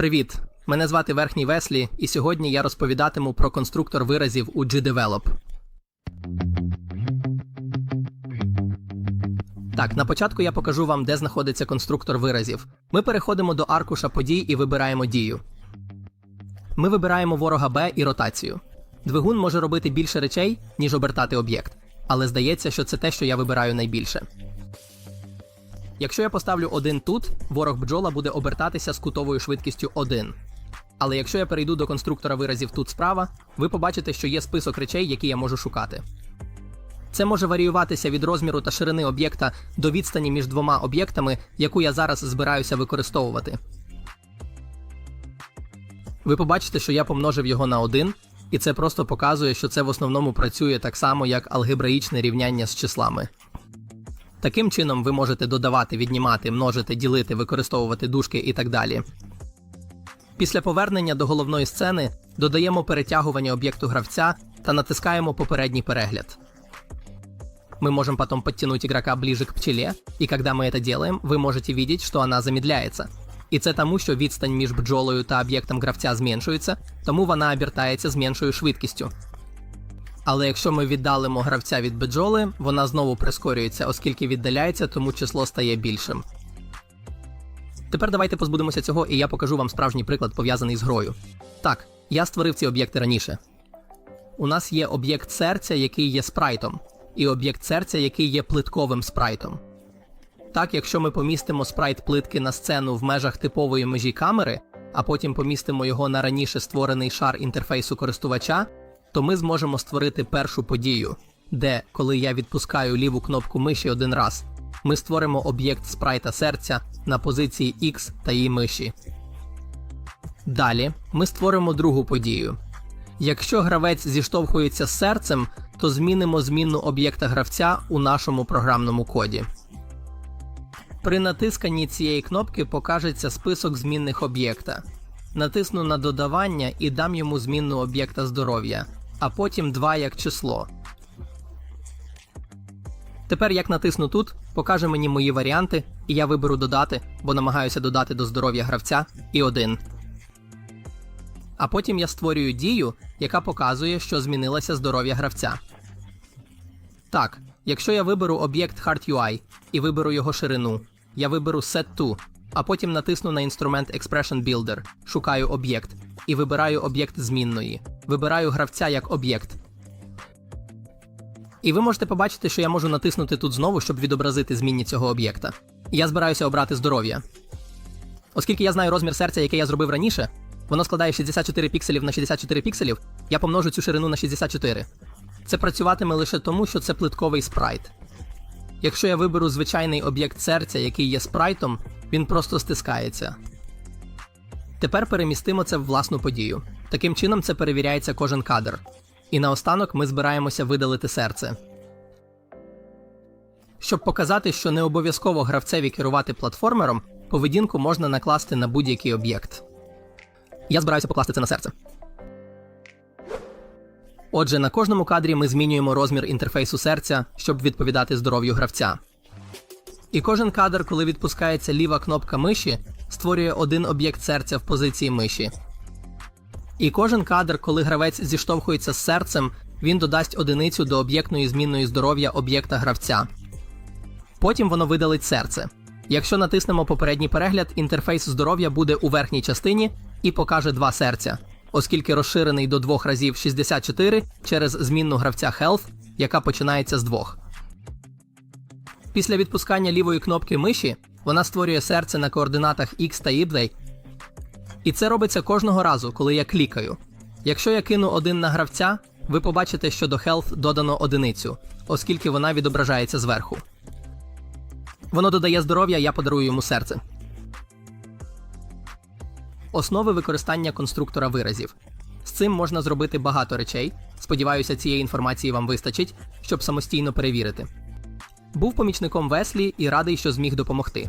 Привіт! Мене звати Верхній Веслі, і сьогодні я розповідатиму про конструктор виразів у GDevelop. Так, на початку я покажу вам, де знаходиться конструктор виразів. Ми переходимо до аркуша подій і вибираємо дію. Ми вибираємо ворога Б і ротацію. Двигун може робити більше речей, ніж обертати об'єкт, але здається, що це те, що я вибираю найбільше. Якщо я поставлю один тут, ворог бджола буде обертатися з кутовою швидкістю 1. Але якщо я перейду до конструктора виразів тут справа, ви побачите, що є список речей, які я можу шукати. Це може варіюватися від розміру та ширини об'єкта до відстані між двома об'єктами, яку я зараз збираюся використовувати. Ви побачите, що я помножив його на 1, і це просто показує, що це в основному працює так само, як алгебраїчне рівняння з числами. Таким чином ви можете додавати, віднімати, множити, ділити, використовувати дужки і так далі. Після повернення до головної сцени додаємо перетягування об'єкту гравця та натискаємо попередній перегляд. Мы можем потом подтянуть игрока ближе к пчеле, и когда мы это делаем, ви можете видеть, що вона замедляється. І це тому, що відстань між бджолою та об'єктом гравця зменшується, тому вона обертається з меншою швидкістю. Але якщо ми віддалимо гравця від бджоли, вона знову прискорюється, оскільки віддаляється, тому число стає більшим. Тепер давайте позбудемося цього, і я покажу вам справжній приклад пов'язаний з грою. Так, я створив ці об'єкти раніше. У нас є об'єкт серця, який є спрайтом, і об'єкт серця, який є плитковим спрайтом. Так, якщо ми помістимо спрайт плитки на сцену в межах типової межі камери, а потім помістимо його на раніше створений шар інтерфейсу користувача, то ми зможемо створити першу подію, де, коли я відпускаю ліву кнопку миші один раз, ми створимо об'єкт спрайта серця на позиції X та її миші. Далі ми створимо другу подію. Якщо гравець зіштовхується з серцем, то змінимо змінну об'єкта гравця у нашому програмному коді. При натисканні цієї кнопки покажеться список змінних об'єкта. Натисну на додавання і дам йому змінну об'єкта здоров'я, а потім 2 як число. Тепер, як натисну тут, покаже мені мої варіанти, і я виберу додати, бо намагаюся додати до здоров'я гравця і 1. А потім я створюю дію, яка показує, що змінилося здоров'я гравця. Так, якщо я виберу об'єкт HeartUI і виберу його ширину, я виберу Set to, а потім натисну на інструмент Expression Builder, шукаю об'єкт і вибираю об'єкт змінної. Вибираю гравця як об'єкт. І ви можете побачити, що я можу натиснути тут знову, щоб відобразити змінні цього об'єкта. Я збираюся обрати здоров'я. Оскільки я знаю розмір серця, який я зробив раніше, воно складає 64 пікселів на 64 пікселів, я помножу цю ширину на 64. Це працюватиме лише тому, що це плитковий спрайт. Якщо я виберу звичайний об'єкт серця, який є спрайтом, він просто стискається. Тепер перемістимо це в власну подію. Таким чином це перевіряється кожен кадр. І наостанок ми збираємося видалити серце. Щоб показати, що не обов'язково гравцеві керувати платформером, поведінку можна накласти на будь-який об'єкт. Я збираюся покласти це на серце. Отже, на кожному кадрі ми змінюємо розмір інтерфейсу серця, щоб відповідати здоров'ю гравця. І кожен кадр, коли відпускається ліва кнопка миші, створює один об'єкт серця в позиції миші. І кожен кадр, коли гравець зіштовхується з серцем, він додасть одиницю до об'єктної змінної здоров'я об'єкта гравця. Потім воно видалить серце. Якщо натиснемо попередній перегляд, інтерфейс здоров'я буде у верхній частині і покаже два серця, оскільки розширений до двох разів 64 через змінну гравця Health, яка починається з двох. Після відпускання лівої кнопки миші вона створює серце на координатах X та Y. І це робиться кожного разу, коли я клікаю. Якщо я кину один на гравця, ви побачите, що до Health додано одиницю, оскільки вона відображається зверху. Воно додає здоров'я, я подарую йому серце. Основи використання конструктора виразів. З цим можна зробити багато речей. Сподіваюся, цієї інформації вам вистачить, щоб самостійно перевірити. Був помічником Веслі і радий, що зміг допомогти.